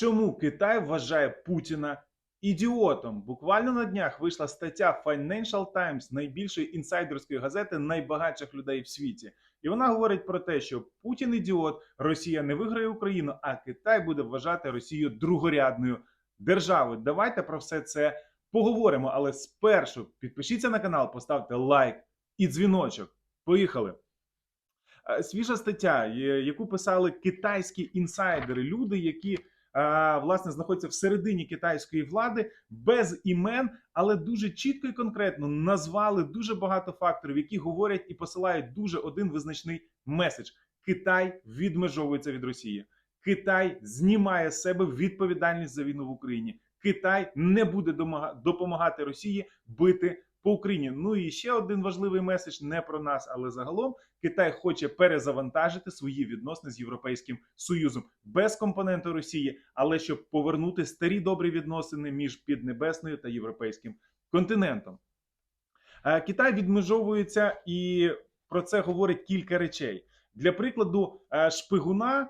Чому Китай вважає Путіна ідіотом? Буквально на днях вийшла стаття Financial Times, найбільшої інсайдерської газети найбагатших людей в світі. І вона говорить про те, що Путін ідіот, Росія не виграє Україну, а Китай буде вважати Росію другорядною державою. Давайте про все це поговоримо. Але спершу підпишіться на канал, поставте лайк і дзвіночок. Поїхали. Е, Свіжа стаття, яку писали китайські інсайдери, люди, які власне знаходяться всередині китайської влади без імен, але дуже чітко і конкретно назвали дуже багато факторів, які говорять і посилають дуже один визначний меседж: Китай відмежовується від Росії. Китай знімає з себе відповідальність за війну в Україні. Китай не буде допомагати Росії бити по Україні. Ну і ще один важливий меседж не про нас, але загалом Китай хоче перезавантажити свої відносини з Європейським Союзом без компоненту Росії, але щоб повернути старі добрі відносини між Піднебесною та Європейським континентом. Е, Китай відмежовується і про це говорить кілька речей. Для прикладу, е, шпигуна,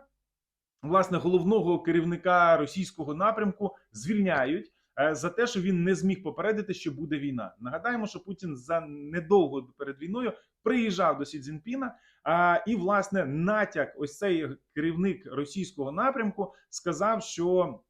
власне, головного керівника російського напрямку звільняють за те, що він не зміг попередити, що буде війна. Нагадаємо, що Путін за недовго перед війною приїжджав до Сі Цзіньпіна, і власне натяк, ось цей керівник російського напрямку сказав, що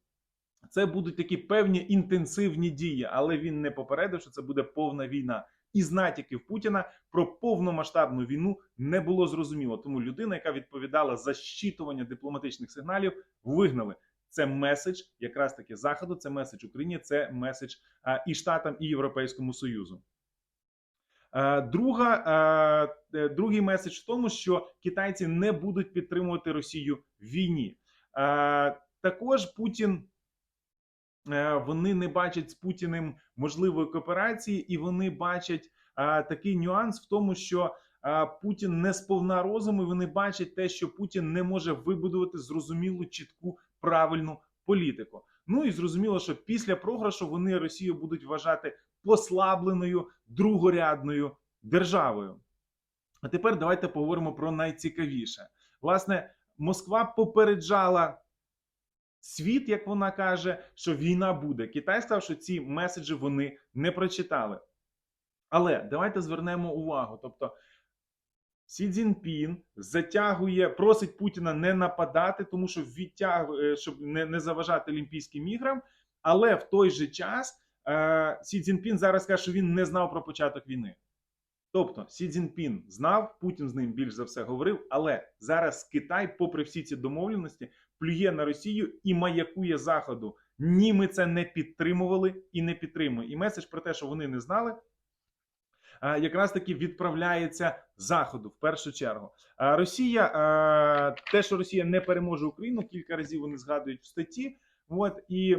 це будуть такі певні інтенсивні дії, але він не попередив, що це буде повна війна. Із натяків Путіна про повномасштабну війну не було зрозуміло. Тому людина, яка відповідала за щитування дипломатичних сигналів, вигнали. Це меседж якраз таки заходу. Це меседж Україні, це меседж і штатам, і Європейському Союзу. Друга, е, другий меседж в тому, що китайці не будуть підтримувати Росію в війні. Також Путін е, вони не бачать з Путіним можливої кооперації, і вони бачать такий нюанс в тому, що Путін не сповна розуму. і Вони бачать те, що Путін не може вибудувати зрозумілу, чітку, правильну політику. Ну і зрозуміло, що після програшу вони Росію будуть вважати послабленою другорядною державою. А тепер давайте поговоримо про найцікавіше. Власне, Москва попереджала світ, як вона каже, що війна буде. Китай сказав, що ці меседжі вони не прочитали. Але давайте звернемо увагу. Тобто, Сі Цзіньпін затягує, просить Путіна не нападати, тому що відтягує, щоб не, не заважати Олімпійським іграм. Але в той же час е, Сі Цзіньпін зараз каже, що він не знав про початок війни. Тобто Сі Цзіньпін знав, Путін з ним більш за все говорив, але зараз Китай, попри всі ці домовленості, плює на Росію і маякує Заходу. Ні, ми це не підтримували і не підтримуємо. І меседж про те, що вони не знали, якраз таки відправляється Заходу в першу чергу. А Росія, те, що Росія не переможе Україну, кілька разів вони згадують в статті. От і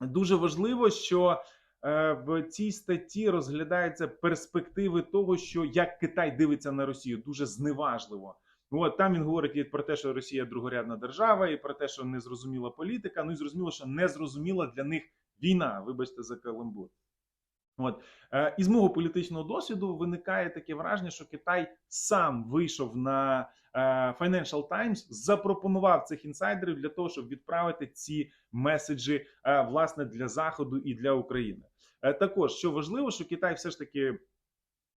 дуже важливо, що е, в цій статті розглядаються перспективи того, що як Китай дивиться на Росію, дуже зневажливо. От там він говорить і про те, що Росія другорядна держава, і про те, що незрозуміла політика. Ну і зрозуміло, що незрозуміла для них війна. Вибачте за каламбур. От е, із мого політичного досвіду виникає таке враження, що Китай сам вийшов на е, Financial Times, запропонував цих інсайдерів для того, щоб відправити ці меседжі е, власне для Заходу і для України. Також що важливо, що Китай все ж таки.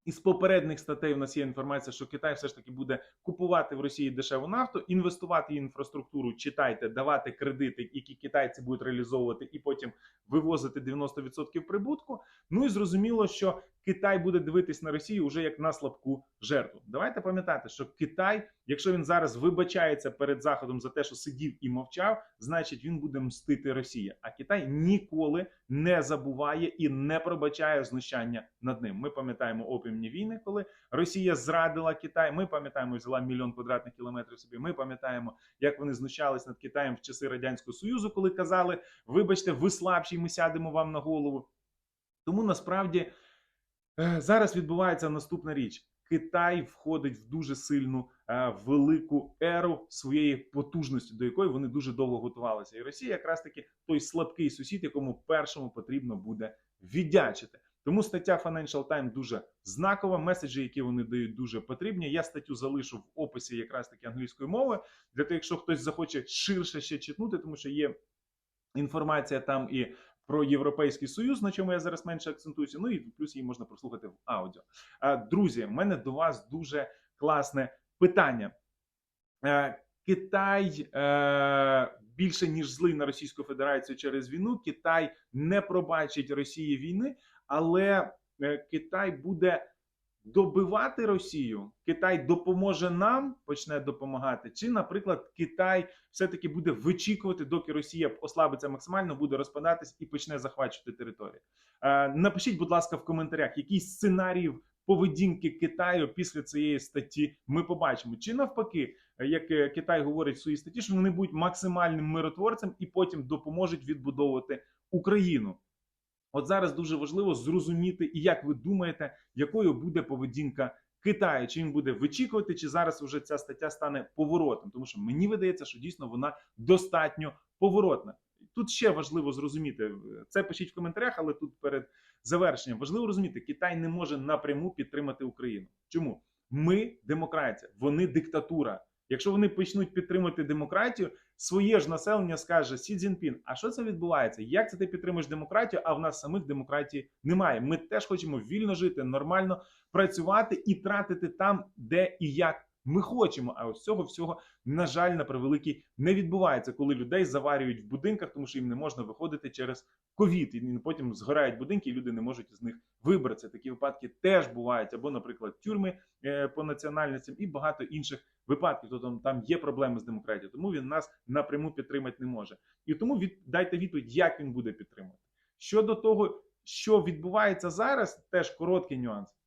Із попередніх статей у нас є інформація, що Китай все ж таки буде купувати в Росії дешеву нафту, інвестувати в інфраструктуру, читайте, давати кредити, які китайці будуть реалізовувати, і потім вивозити 90% прибутку. Ну і зрозуміло, що Китай буде дивитись на Росію вже як на слабку жертву. Давайте пам'ятати, що Китай, якщо він зараз вибачається перед Заходом за те, що сидів і мовчав, значить він буде мстити Росія. А Китай ніколи не забуває і не пробачає знущання над ним. Ми пам'ятаємо опівні війни, коли Росія зрадила Китай. Ми пам'ятаємо, взяла мільйон квадратних кілометрів собі. Ми пам'ятаємо, як вони знущались над Китаєм в часи радянського союзу, коли казали: вибачте, ви слабші, ми сядемо вам на голову. Тому насправді зараз відбувається наступна річ. Китай входить в дуже сильну е, велику еру своєї потужності, до якої вони дуже довго готувалися. І Росія якраз таки той слабкий сусід, якому першому потрібно буде віддячити. Тому стаття Financial Times дуже знакова. Меседжі, які вони дають, дуже потрібні. Я статтю залишу в описі якраз таки англійської мови. Для того, якщо хтось захоче ширше ще читнути, тому що є інформація там і про Європейський Союз, на чому я зараз менше акцентуюся. Ну і плюс її можна прослухати в аудіо. Друзі, в мене до вас дуже класне питання. Е, Китай е, більше ніж злий на Російську Федерацію через війну. Китай не пробачить Росії війни, але е, Китай буде добивати Росію. Китай допоможе нам, почне допомагати. Чи, наприклад, Китай все-таки буде вичікувати, доки Росія ослабиться максимально, буде розпадатись і почне захвачувати територію. Е, напишіть, будь ласка, в коментарях, який сценаріїв поведінки Китаю після цієї статті ми побачимо, чи навпаки як е, Китай говорить в своїй статті, що вони будуть максимальним миротворцем і потім допоможуть відбудовувати Україну. От зараз дуже важливо зрозуміти, і як ви думаєте, якою буде поведінка Китаю? Чи він буде вичікувати, чи зараз вже ця стаття стане поворотом? Тому що мені видається, що дійсно вона достатньо поворотна. Тут ще важливо зрозуміти це. Пишіть в коментарях, але тут перед завершенням важливо розуміти, Китай не може напряму підтримати Україну. Чому ми демократія, вони диктатура. Якщо вони почнуть підтримувати демократію, своє ж населення скаже Сі Цзіньпін, а що це відбувається? Як це ти підтримуєш демократію? А в нас самих демократії немає. Ми теж хочемо вільно жити, нормально працювати і тратити там, де і як ми хочемо. А ось цього всього, на жаль, на превеликий не відбувається, коли людей заварюють в будинках, тому що їм не можна виходити через ковід. І потім згорають будинки, і люди не можуть з них вибратися. Такі випадки теж бувають, або, наприклад, тюрми е, по національностям і багато інших випадків. Тобто там є проблеми з демократією, тому він нас напряму підтримати не може. І тому від дайте відповідь, як він буде підтримувати. Щодо того, що відбувається зараз, теж короткий нюанс.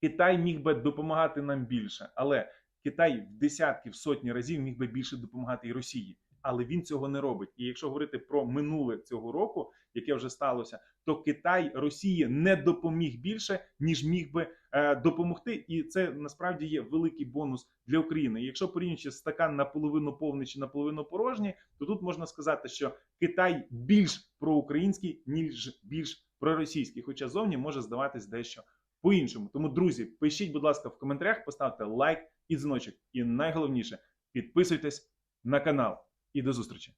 Китай міг би допомагати нам більше, але Китай в десятки, в сотні разів міг би більше допомагати і Росії. Але він цього не робить. І якщо говорити про минуле цього року, яке вже сталося, то Китай Росії не допоміг більше, ніж міг би е, допомогти. І це насправді є великий бонус для України. Якщо порівнюючи стакан наполовину повний чи наполовину порожній, то тут можна сказати, що Китай більш проукраїнський, ніж більш проросійський, хоча зовні може здаватись дещо по-іншому. Тому, друзі, пишіть, будь ласка, в коментарях, поставте лайк і дзвіночок. І найголовніше підписуйтесь на канал. І до зустрічі!